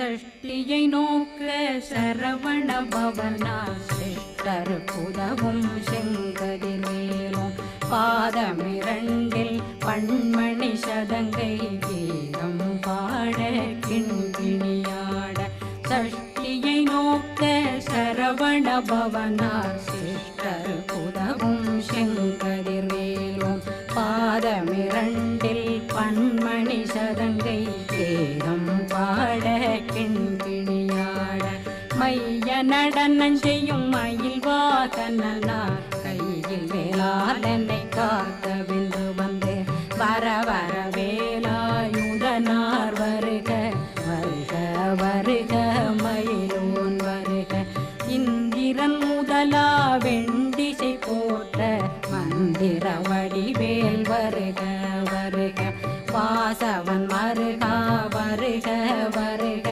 சஷ்டியை நோக்க சரவண பவனா சிஷ்டர் புதவும் மேலும் பாதமிரண்டில் பண்மணி சதங்கை கீதம் பாட கிண்கிணியாட சஷ்டியை நோக்க சரவண பவனார் சிஷ்டர் புதவும் செங்கதிர்வேலும் பாதமிரண்டில் மைய நடனம் செய்யும் மயில் வாசனார் கையில் வேளாதனை காத்த விந்து வந்து வர வர வேலாயுதனார் வருக வருக வருக மயிலோன் வருக. இந்திரன் முதலா வெண்டிசை போட்ட மந்திர வடிவேல் வருக வருக. வாசவன் மறு